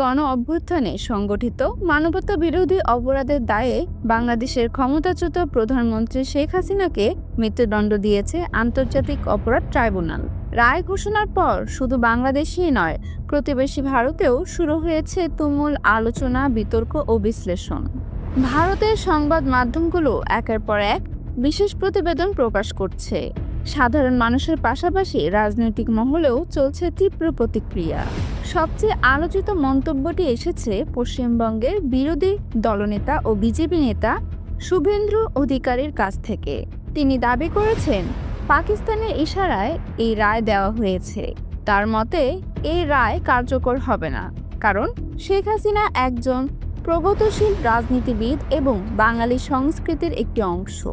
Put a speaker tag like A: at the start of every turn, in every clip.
A: গণ অভ্যুত্থানে সংগঠিত মানবতা বিরোধী অপরাধের দায়ে বাংলাদেশের ক্ষমতাচ্যুত প্রধানমন্ত্রী শেখ হাসিনাকে মৃত্যুদণ্ড দিয়েছে আন্তর্জাতিক অপরাধ ট্রাইব্যুনাল। রায় ঘোষণার পর শুধু বাংলাদেশেই নয়, প্রতিবেশী ভারতেও শুরু হয়েছে তুমুল আলোচনা, বিতর্ক ও বিশ্লেষণ। ভারতের সংবাদ মাধ্যমগুলো একের পর এক বিশেষ প্রতিবেদন প্রকাশ করছে। সাধারণ মানুষের পাশাপাশি রাজনৈতিক মহলেও চলছে তীব্র প্রতিক্রিয়া। সবচেয়ে আলোচিত মন্তব্যটি এসেছে পশ্চিমবঙ্গের বিরোধী দলনেতা ও বিজেপি নেতা শুভেন্দ্র অধিকারীর কাছ থেকে। তিনি দাবি করেছেন পাকিস্তানের ইশারায় এই রায় দেওয়া হয়েছে। তার মতে, এই রায় কার্যকর হবে না। কারণ, শেখ হাসিনা একজন প্রগতিশীল রাজনীতিবিদ এবং বাঙালি সংস্কৃতির একটি অংশ।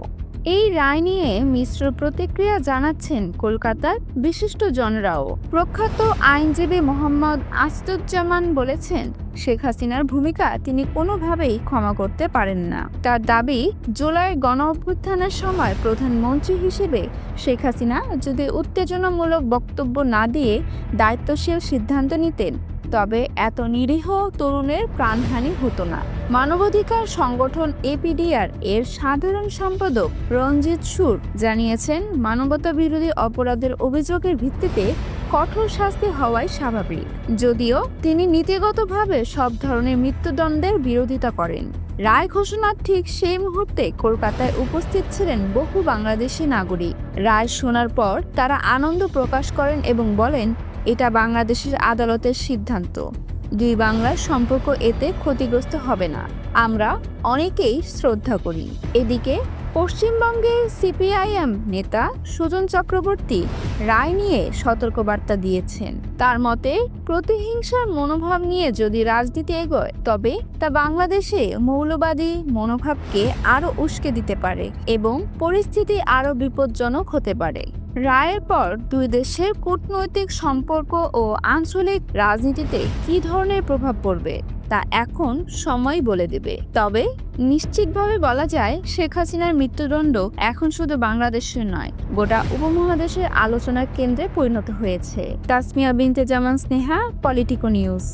A: এই রায় নিয়ে মিশ্র প্রতিক্রিয়া জানাচ্ছেন কলকাতার বিশিষ্ট জনরাও। প্রখ্যাত আইনজীবী মোহাম্মদ আসদুজ্জামান বলেছেন, শেখ হাসিনার ভূমিকা তিনি কোনোভাবেই ক্ষমা করতে পারেন না। তার দাবি, জুলাই গণ অভ্যুত্থানের সময় প্রধানমন্ত্রী হিসেবে শেখ হাসিনা যদি উত্তেজনামূলক বক্তব্য না দিয়ে দায়িত্বশীল সিদ্ধান্ত নিতেন তবে এত নিরীহ তরুণের প্রাণহানি হতো না। মানবাধিকার সংগঠন এপিডিআর এর সাধারণ সম্পাদক রঞ্জিত সুর জানিয়েছেন, মানবতা বিরোধী অপরাধের অভিযোগের ভিত্তিতে কঠোর শাস্তি হওয়াই স্বাভাবিক। যদিও তিনি নীতিগতভাবে সব ধরনের মৃত্যুদণ্ডের বিরোধিতা করেন। রায় ঘোষণার ঠিক সেই মুহূর্তে কলকাতায় উপস্থিত ছিলেন বহু বাংলাদেশি নাগরিক। রায় শোনার পর তারা আনন্দ প্রকাশ করেন এবং বলেন এটা বাংলাদেশের আদালতের সিদ্ধান্ত। দুই বাংলার সম্পর্ক এতে ক্ষতিগ্রস্ত হবে না। আমরা অনেকেই শ্রদ্ধা করি। এদিকে পশ্চিমবঙ্গের সিপিআইএম নেতা সুজন চক্রবর্তী রায় নিয়ে সতর্কবার্তা দিয়েছেন। তার মতে, প্রতিহিংসার মনোভাব নিয়ে যদি রাজনীতি এগোয়, তবে তা বাংলাদেশে মৌলবাদী মনোভাবকে আরও উস্কে দিতে পারে এবং পরিস্থিতি আরও বিপজ্জনক হতে পারে। রায়ের পর দুই দেশের কূটনৈতিক সম্পর্ক ও আঞ্চলিক রাজনীতিতে কী ধরনের প্রভাব পড়বে, তা এখন সময় বলে দেবে। তবে নিশ্চিতভাবে বলা যায়, শেখ হাসিনার মৃত্যুদণ্ড এখন শুধু বাংলাদেশের নয়, গোটা উপমহাদেশের আলোচনার কেন্দ্রে পরিণত হয়েছে। Tasmia Binte Zaman Sneha, Politico news.